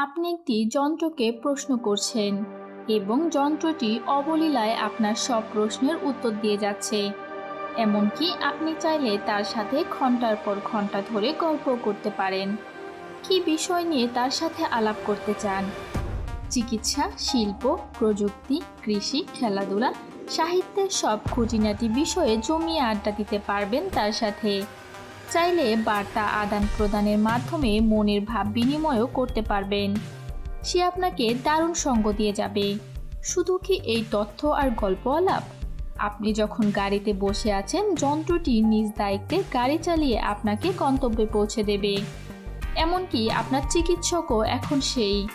আপনি একটি যন্ত্রকে প্রশ্ন করছেন এবং যন্ত্রটি অবলীলায় আপনার সব প্রশ্নের উত্তর দিয়ে যাচ্ছে। এমনকি আপনি চাইলে তার সাথে ঘণ্টার পর ঘণ্টা ধরে গল্প করতে পারেন। কি বিষয় নিয়ে তার সাথে আলাপ করতে চান? চিকিৎসা, শিল্প, প্রযুক্তি, কৃষি, খেলাধুলা, সাহিত্যের সব খুঁটিনাটি বিষয়ে জমিয়ে আড্ডা দিতে পারবেন তার সাথে। চাইলে বার্তা আদান প্রদানের মাধ্যমে মনের ভাব বিনিময়ও করতে পারবেন। সে আপনাকে দারুণ সঙ্গ দিয়ে যাবে। শুধু কি এই তথ্য আর গল্প আলাপ? আপনি যখন গাড়িতে বসে আছেন, যন্ত্রটি নিজ দায়িত্বে গাড়ি চালিয়ে আপনাকে গন্তব্যে পৌঁছে দেবে। এমনকি আপনার চিকিৎসকও এখন সেই।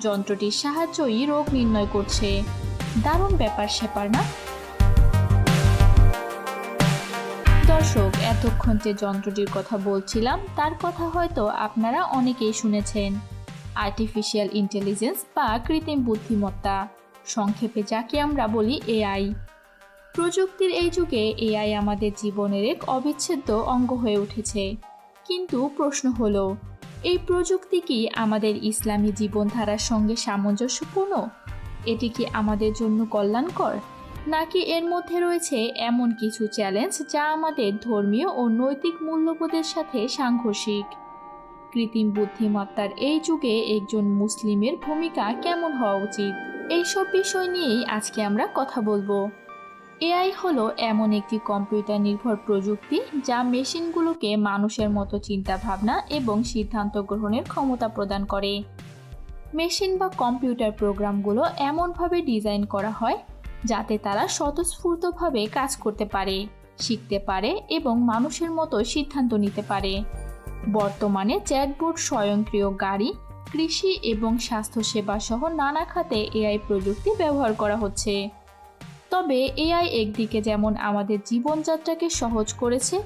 যন্ত্রটির সাহায্যই রোগ নির্ণয় করছে। দারুণ ব্যাপার স্যাপার না? দর্শক এতক্ষণ যে যন্ত্রটির কথা বলছিলাম, তার কথা হয়তো আপনারা অনেকেই শুনেছেন। আর্টিফিশিয়াল ইন্টেলিজেন্স বা কৃত্রিম বুদ্ধিমত্তা। সংক্ষেপে যাকে আমরা বলি এআই প্রযুক্তির এই যুগে এআই আমাদের জীবনের এক অবিচ্ছেদ্য অঙ্গ হয়ে উঠেছে। কিন্তু প্রশ্ন হলো, এই প্রযুক্তি কি আমাদের ইসলামী জীবনধারার সঙ্গে সামঞ্জস্যপূর্ণ? এটি কি আমাদের জন্য কল্যাণকর? নাকি এর মধ্যে রয়েছে এমন কিছু চ্যালেঞ্জ যা আমাদের ধর্মীয় ও নৈতিক মূল্যবোধের সাথে সাংঘর্ষিক? কৃত্রিম বুদ্ধিমত্তার এই যুগে একজন মুসলিমের ভূমিকা কেমন হওয়া উচিত? এইসব বিষয় নিয়েই আজকে আমরা কথা বলব। এআই হলো এমন একটি কম্পিউটার নির্ভর প্রযুক্তি যা মেশিনগুলোকে মানুষের মতো চিন্তাভাবনা এবং সিদ্ধান্ত গ্রহণের ক্ষমতা প্রদান করে। মেশিন বা কম্পিউটার প্রোগ্রামগুলো এমনভাবে ডিজাইন করা হয় যাতে তারা স্বতঃস্ফূর্তভাবে কাজ করতে পারে, শিখতে পারে এবং মানুষের মতো সিদ্ধান্ত নিতে পারে। বর্তমানে চ্যাটবোর্ড স্বয়ংক্রিয় গাড়ি, কৃষি এবং স্বাস্থ্যসেবা সহ নানা খাতে এআই প্রযুক্তি ব্যবহার করা হচ্ছে। তবে এআই একদিকে যেমন আমাদের জীবনযাত্রাকে সহজ করেছে,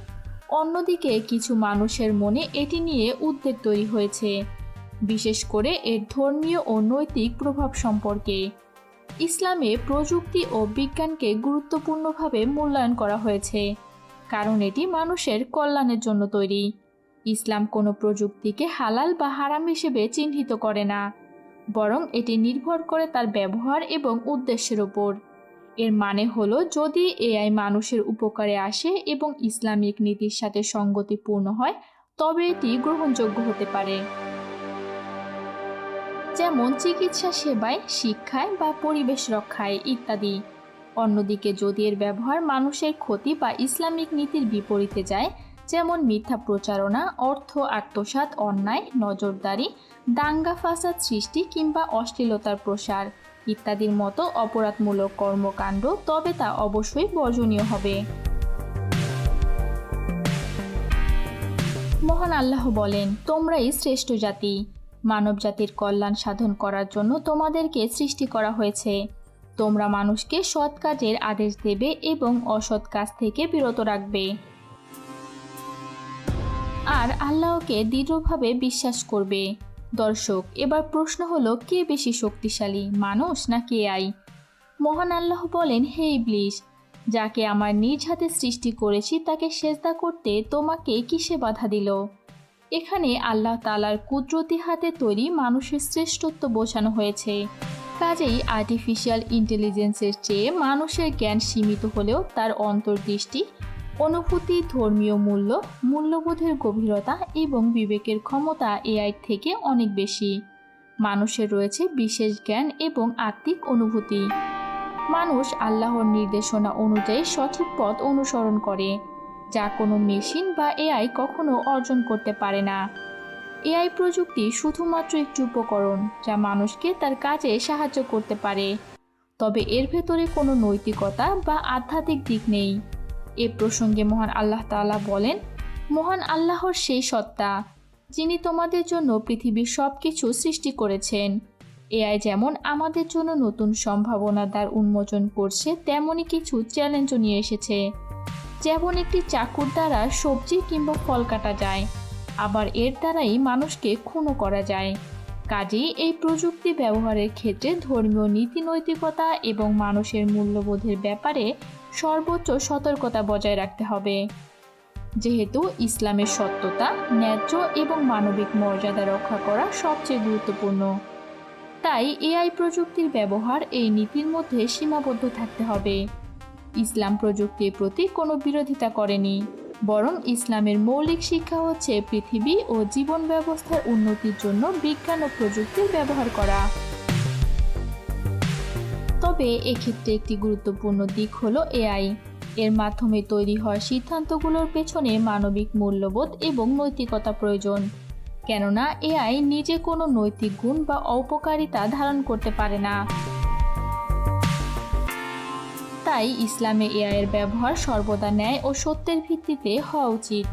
অন্যদিকে কিছু মানুষের মনে এটি নিয়ে উদ্বেগ তৈরি হয়েছে। বিশেষ করে এর ধর্মীয় ও নৈতিক প্রভাব সম্পর্কে। ইসলামে প্রযুক্তি ও বিজ্ঞানকে গুরুত্বপূর্ণভাবে মূল্যায়ন করা হয়েছে, কারণ এটি মানুষের কল্যাণের জন্য তৈরি। ইসলাম কোনো প্রযুক্তিকে হালাল বা হারাম হিসেবে চিহ্নিত করে না, বরং এটি নির্ভর করে তার ব্যবহার এবং উদ্দেশ্যের ওপর। এর মানে হলো, যদি এআই মানুষের উপকারে আসে এবং ইসলামিক নীতির সাথে সঙ্গতিপূর্ণ হয়, তবে এটি গ্রহণযোগ্য হতে পারে। যেমন চিকিৎসা সেবায়, শিক্ষায় বা পরিবেশ রক্ষায় ইত্যাদি। অন্যদিকে যদি এর ব্যবহার মানুষের ক্ষতি বা ইসলামিক নীতির বিপরীতে যায়, যেমন মিথ্যা প্রচারণা, অর্থ আত্মসাৎ, অন্যায়, নজরদারি, দাঙ্গা ফাসাদ সৃষ্টি কিংবা অশ্লীলতার প্রসার ইত্যাদির মতো অপরাধমূলক কর্মকাণ্ড তবে তা অবশ্যই বর্জনীয় হবে। মহান আল্লাহ বলেন, তোমরাই শ্রেষ্ঠ জাতি। মানব জাতির কল্যাণ সাধন করার জন্য তোমাদেরকে সৃষ্টি করা হয়েছে। তোমরা মানুষকে সৎ কাজের আদেশ দেবে এবং অসৎ কাজ থেকে বিরত রাখবে। আর আল্লাহকে দৃঢ়ভাবে বিশ্বাস করবে। দর্শক, এবার প্রশ্ন হলো, কে বেশি শক্তিশালী, মানুষ নাকি আই মহান আল্লাহ বলেন, হে ইবলিশ যাকে আমার নিজ হাতে সৃষ্টি করেছি তাকে সেজদা করতে তোমাকে কিসে বাধা দিল? এখানে আল্লাহ তালার কুদরতি হাতে তৈরি মানুষের শ্রেষ্ঠত্ব বোঝানো হয়েছে। কাজেই আর্টিফিশিয়াল ইন্টেলিজেন্সের চেয়ে মানুষের জ্ঞান সীমিত হলেও তার অন্তর্দৃষ্টি, অনুভূতি, ধর্মীয় মূল্য, মূল্যবোধের গভীরতা এবং বিবেকের ক্ষমতা এআই থেকে অনেক বেশি। মানুষের রয়েছে বিশেষ জ্ঞান এবং আত্মিক অনুভূতি। মানুষ আল্লাহর নির্দেশনা অনুযায়ী সঠিক পথ অনুসরণ করে। যা কোনো মেশিন বা এআই কখনো অর্জন করতে পারে না। এআই প্রযুক্তি শুধুমাত্র একটি উপকরণ যা মানুষকে তার কাজে সাহায্য করতে পারে। তবে এর ভেতরে কোনো নৈতিকতা বা আধ্যাত্মিক দিক নেই। এ প্রসঙ্গে মহান আল্লাহ তাআলা বলেন, মহান আল্লাহর সেই সত্তা, যিনি তোমাদের জন্য পৃথিবীর সব কিছু সৃষ্টি করেছেন। এআই যেমন আমাদের জন্য নতুন সম্ভাবনা দ্বার উন্মোচন করছে তেমনই কিছু চ্যালেঞ্জও নিয়ে এসেছে। যেমন একটি চাকুর দ্বারা সবজি কিংবা ফল কাটা যায়, আবার এর দ্বারাই মানুষকে খুনও করা যায়। কাজেই এই প্রযুক্তি ব্যবহারের ক্ষেত্রে ধর্মীয় নীতি নৈতিকতা এবং মানুষের মূল্যবোধের ব্যাপারে সর্বোচ্চ সতর্কতা বজায় রাখতে হবে। যেহেতু ইসলামের সত্যতা, ন্যায্য এবং মানবিক মর্যাদা রক্ষা করা সবচেয়ে গুরুত্বপূর্ণ। তাই এআই প্রযুক্তির ব্যবহার এই নীতির মধ্যে সীমাবদ্ধ থাকতে হবে। ইসলাম প্রযুক্তির প্রতি কোনো বিরোধিতা করেনি, বরং ইসলামের মৌলিক শিক্ষা হচ্ছে পৃথিবী ও জীবন ব্যবস্থার উন্নতির জন্য বিজ্ঞান ও প্রযুক্তির ব্যবহার করা। তবে এক্ষেত্রে একটি গুরুত্বপূর্ণ দিক হলো এআই এর মাধ্যমে তৈরি হওয়া সিদ্ধান্তগুলোর পেছনে মানবিক মূল্যবোধ এবং নৈতিকতা প্রয়োজন। কেননা এআই নিজে কোনো নৈতিক গুণ বা অপকারিতা ধারণ করতে পারে না। তাই ইসলামে এআইয়ের ব্যবহার সর্বদা ন্যায় ও সত্যের ভিত্তিতে হওয়া উচিত।